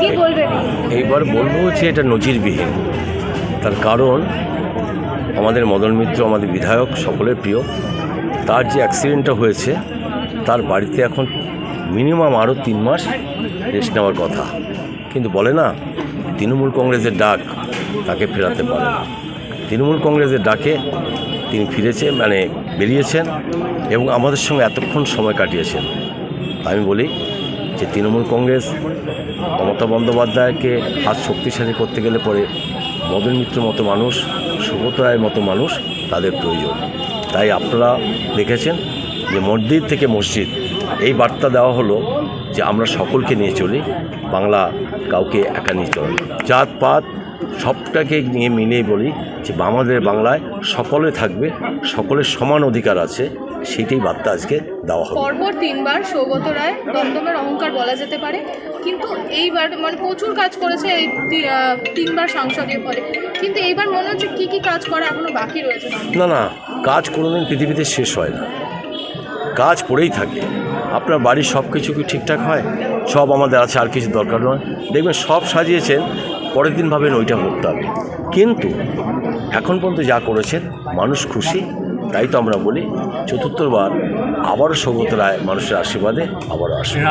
কি বলবেন এইবার বলব যে এটা নজিরবিহীন। তার কারণ, আমাদের মদন মিত্র, আমাদের বিধায়ক সকলের প্রিয়, তার যে অ্যাক্সিডেন্টটা হয়েছে, তার বাড়িতে এখন মিনিমাম আরও তিন মাস রেস্ট নেওয়ার কথা। কিন্তু বলে না, তৃণমূল কংগ্রেসের ডাক তাকে ফেরাতে পারে তৃণমূল কংগ্রেসের ডাকে তিনি ফিরেছে মানে বেরিয়েছেন এবং আমাদের সঙ্গে এতক্ষণ সময় কাটিয়েছেন। আমি বলি যে তৃণমূল কংগ্রেস মমতা বন্দ্যোপাধ্যায়কে হাত শক্তিশালী করতে গেলে পরে মদন মিত্র মতো মানুষ, সুব্রত রায়ের মতো মানুষ তাদের প্রয়োজন তাই আপনারা দেখেছেন যে মসজিদ থেকে মসজিদ, এই বার্তা দেওয়া হলো যে আমরা সকলকে নিয়ে চলি, বাংলা কাউকে একা নিয়ে চলে। জাত পাত সবটাকে নিয়ে মিলিয়ে বলি যে আমাদের বাংলায় সকলে থাকবে সকলের সমান অধিকার আছে সেইটাই বার্তা আজকে দেওয়া হলো পরপর তিনবার সৌগত রায় দমদমের অহংকার বলা যেতে পারে কিন্তু এইবার মানে প্রচুর কাজ করেছে এই তিনবার সাংসদের পরে। কিন্তু এইবার মনে হচ্ছে কী কী কাজ করা এখনও বাকি রয়েছে না না কাজ কোনোদিন পৃথিবীতে শেষ হয় না। কাজ পড়েই থাকে। আপনার বাড়ির সব কিছু কি ঠিকঠাক হয়? সব আমাদের আছে, আর কিছু দরকার নয়। দেখবেন সব সাজিয়েছেন, পরের দিন ভাবেন ওইটা করতে হবে। কিন্তু এখন পর্যন্ত যা করেছেন, মানুষ খুশি, তাই তো আমরা বলি, চতুর্থবার আবারও সৌগত রায় মানুষের আশীর্বাদে আবারও আসবে।